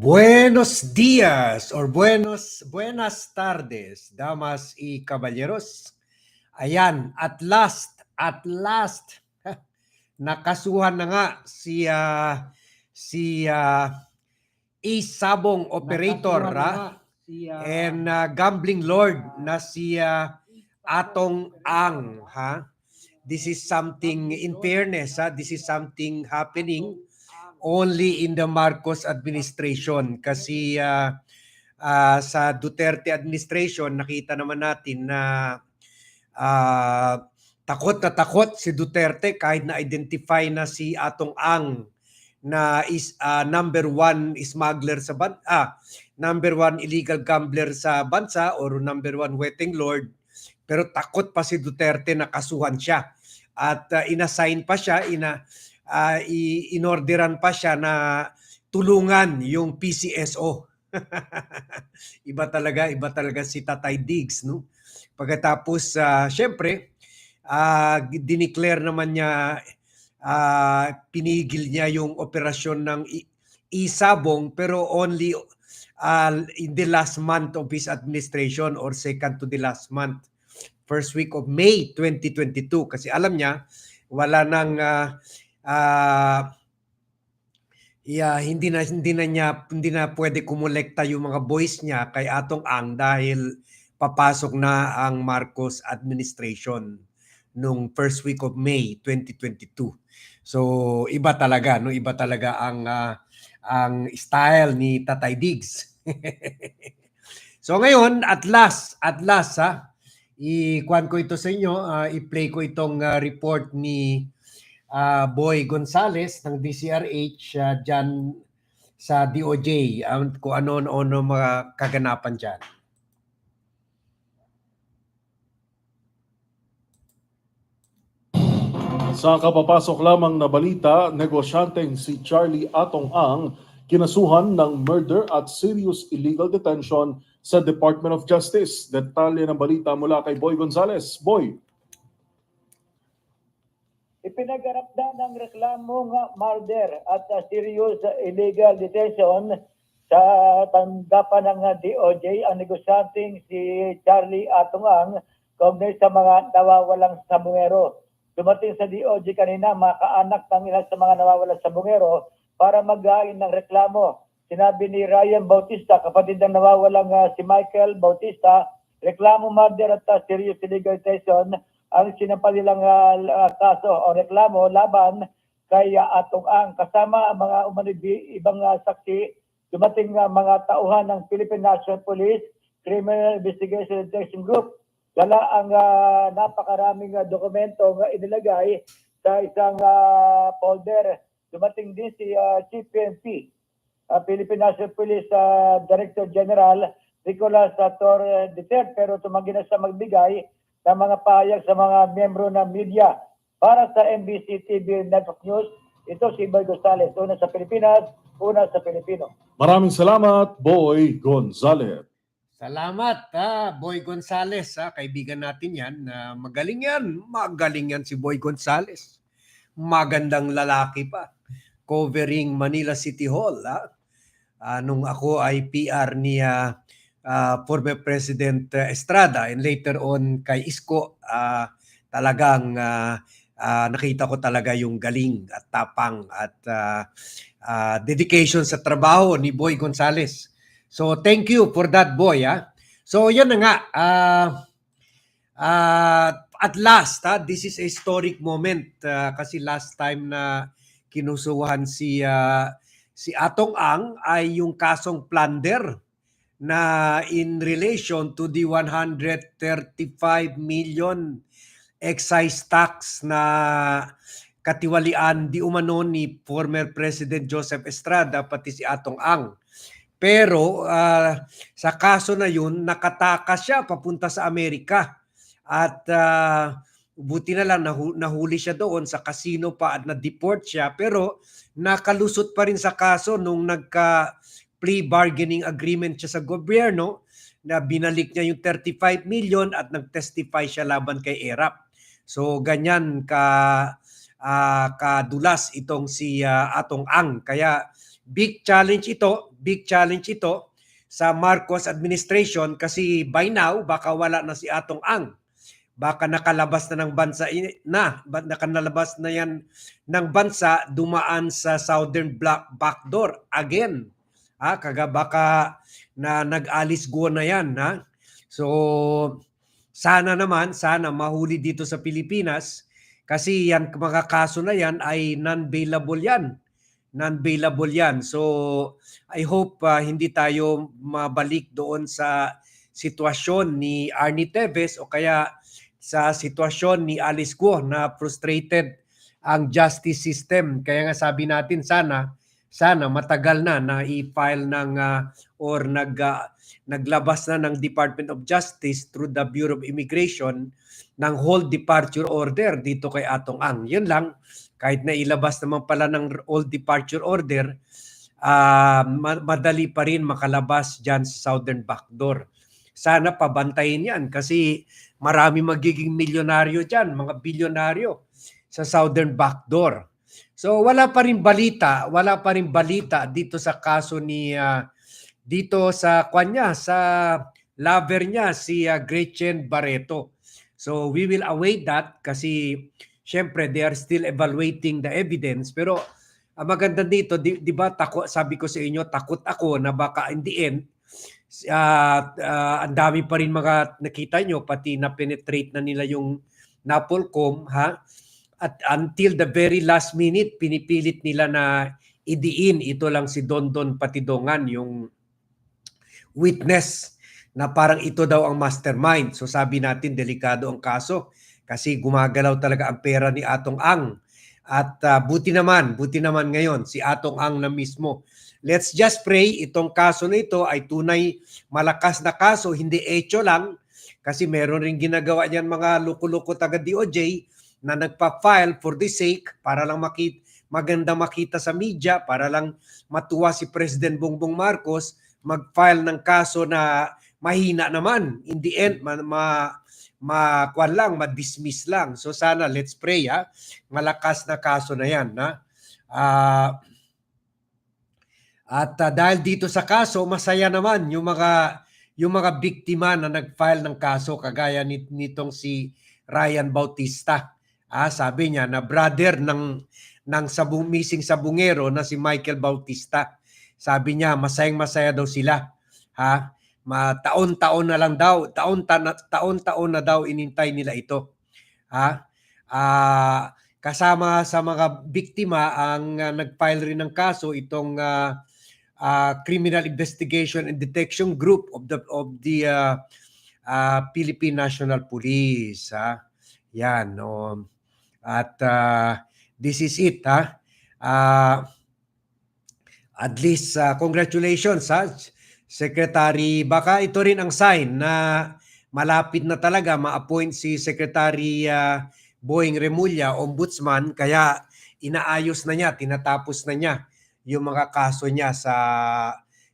Buenos días or buenos buenas tardes, damas y caballeros. Ayan, at last, at last nakasuhan na nga si ah, si ah, Isabong operator ha? si, ah, and ah, gambling lord na si ah, Atong Ang ha. This is something in fairness ha, this is something happening only in the Marcos administration. Kasi ah, ah, sa Duterte administration nakita naman natin na ah, takot na takot si Duterte kahit na identify na si Atong Ang na is ah, number one smuggler sa ban ah, number one illegal gambler sa bansa or number one wedding lord. Pero takot pa si Duterte na kasuhan siya at ah, inassign pa siya ina i- inorderan pa siya na tulungan yung PCSO. iba talaga, iba talaga si Tatay Diggs, no? Pagkatapos, ah, syempre, ah, dineclare naman niya, ah, pinigil niya yung operasyon ng Isabong pero only ah, in the last month of his administration or second to the last month, first week of May 2022. Kasi alam niya, wala nang ah, ah, yeah, hindi na hindi na niya hindi na pwede kumolekta yung mga boys niya kay Atong Ang dahil papasok na ang Marcos administration nung first week of May 2022. So iba talaga no, iba talaga ang ah, ang style ni Tatay Diggs. so ngayon, at last, at last ha, i-kwan ko ito sa inyo, ah, i-play ko itong ah, report ni ah, Boy Gonzales ng DCRH ah, dyan sa DOJ um, kung ano-ano mga kaganapan dyan. Sa kapapasok lamang na balita, negosyanteng si Charlie Atong Ang kinasuhan ng murder at serious illegal detention sa Department of Justice. Detalye ng balita mula kay Boy Gonzales. Boy. Ipinagarap na ng reklamong murder at uh, serious illegal detention sa tanggapan ng DOJ ang negosyanteng si Charlie Atungang kaugnay sa mga nawawalang sabungero. Dumating sa DOJ kanina mga kaanak ng ilan sa mga nawawalang sabungero para maghain ng reklamo. Sinabi ni Ryan Bautista, kapatid ng nawawalang uh, si Michael Bautista, reklamo murder at uh, serious illegal detention ang ah, ah, kaso o reklamo laban kay ah, Atong Ang. Kasama ang mga umanib ibang ah, saksi dumating nga mga tauhan ng Philippine National Police Criminal Investigation and Detection Group. Dala ang ah, napakaraming ah, dokumento nga inilagay sa isang ah, folder. Dumating din si ah, Chief PNP ah, Philippine National Police ah, Director General Nicolas Sator III pero tumanggi na siya magbigay ng mga pahayag sa mga miyembro ng media. Para sa NBC TV Network News, ito si Boy Gonzales. Una sa Pilipinas, una sa Pilipino. Maraming salamat, Boy Gonzales. Salamat, ah, Boy Gonzales. Ah, kaibigan natin yan. na magaling yan. Magaling yan si Boy Gonzales. Magandang lalaki pa. Covering Manila City Hall. Ah. Ah, nung ako ay PR ni ah, ah, former President Estrada and later on kay Isko, ah, talagang ah, ah, nakita ko talaga yung galing at tapang at ah, ah, dedication sa trabaho ni Boy Gonzales. So thank you for that boy ah. So yan na nga ah ah, at last ah, this is a historic moment ah, kasi last time na kinusuhan si ah, si Atong Ang ay yung kasong plunder na in relation to the 135 million excise tax na katiwalian di umano ni former President Joseph Estrada pati si Atong Ang. Pero ah, sa kaso na yun, nakatakas siya papunta sa Amerika. At ah, buti na lang nahu- nahuli siya doon sa casino pa at na-deport siya. Pero nakalusot pa rin sa kaso nung nagka plea bargaining agreement siya sa gobyerno na binalik niya yung 35 million at nag-testify siya laban kay ERAP. So ganyan ka ah, kadulas itong si ah, Atong Ang. Kaya big challenge ito, big challenge ito sa Marcos administration kasi by now baka wala na si Atong Ang. Baka nakalabas na ng bansa i- na, ba- nakalabas na yan ng bansa dumaan sa southern block backdoor again. Ha, kaga baka na nag-alis go na yan, ha? So sana naman, sana mahuli dito sa Pilipinas kasi yan mga kaso na yan ay non-bailable yan. Non-bailable yan. So I hope uh, hindi tayo mabalik doon sa sitwasyon ni Arnie Teves o kaya sa sitwasyon ni Alice Guo na frustrated ang justice system. Kaya nga sabi natin sana sana matagal na na i-file ng uh, or nag uh, naglabas na ng Department of Justice through the Bureau of Immigration ng whole departure order dito kay Atong Ang. Yun lang, kahit na ilabas naman pala ng whole departure order, ma- madali pa rin makalabas dyan sa southern backdoor. Sana pabantayin yan kasi marami magiging milyonaryo dyan, mga bilyonaryo sa southern backdoor. So wala pa rin balita, wala pa rin balita dito sa kaso ni ah, dito sa kanya sa lover niya si ah, Gretchen Barreto. So we will await that kasi syempre they are still evaluating the evidence pero ang maganda dito di, di ba takot sabi ko sa inyo takot ako na baka in the end ah, ah, ang dami pa rin mga nakita nyo pati na penetrate na nila yung Napolcom ha at until the very last minute pinipilit nila na idiin ito lang si Dondon Patidongan yung witness na parang ito daw ang mastermind. So sabi natin delikado ang kaso kasi gumagalaw talaga ang pera ni Atong Ang. At ah, buti naman, buti naman ngayon si Atong Ang na mismo. Let's just pray itong kaso na ito ay tunay malakas na kaso, hindi echo lang kasi meron ring ginagawa niyan mga luko-luko taga DOJ na nagpa-file for the sake para lang makita maganda makita sa media para lang matuwa si President Bongbong Marcos mag-file ng kaso na mahina naman. In the end, ma, ma, ma kwan lang, ma-dismiss lang. So sana, let's pray, ha? Malakas na kaso na yan, ha? Ah, at ah, dahil dito sa kaso, masaya naman yung mga yung mga biktima na nag-file ng kaso kagaya nit, nitong si Ryan Bautista. Ah, sabi niya na brother ng ng sabong missing sabungero na si Michael Bautista. Sabi niya, masayang-masaya daw sila. Ha? Ma taon-taon na lang daw, taon taon-taon na daw inintay nila ito. Ha? Ah, kasama sa mga biktima ang ah, nag-file rin ng kaso itong ah, ah, Criminal Investigation and Detection Group of the of the ah, ah, Philippine National Police, ha. Yan, no. At ah, this is it, ha. Ah, at least uh, congratulations ha Secretary. Baka ito rin ang sign na malapit na talaga ma-appoint si Secretary uh, Boying Remulla ombudsman. Kaya inaayos na niya tinatapos na niya yung mga kaso niya sa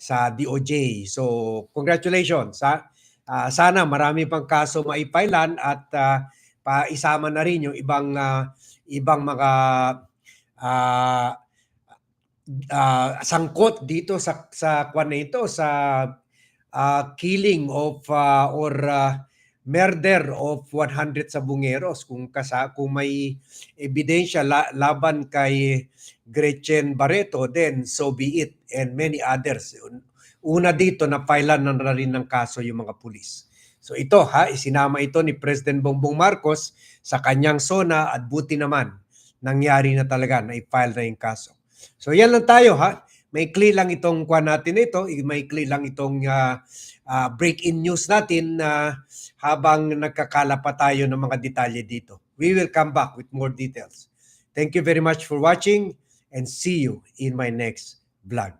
sa DOJ so congratulations ha? Ah, sana marami pang kaso maipailan at uh, paisama na rin yung ibang ah, ibang mga ah, ah, sangkot dito sa sa kwan na ito sa ah, killing of ah, or ah, murder of 100 sabungeros. Kung kasa kung may ebidensya la- laban kay Gretchen Barreto then so be it and many others. Una dito na filean na rin ng kaso yung mga pulis so ito ha isinama ito ni President Bongbong Marcos sa kanyang sona at buti naman nangyari na talaga na i-file na yung kaso So yan lang tayo ha. May clear lang itong kwa natin ito, may clear lang itong uh, uh, break-in news natin na habang nagkakala pa tayo ng mga detalye dito. We will come back with more details. Thank you very much for watching and see you in my next vlog.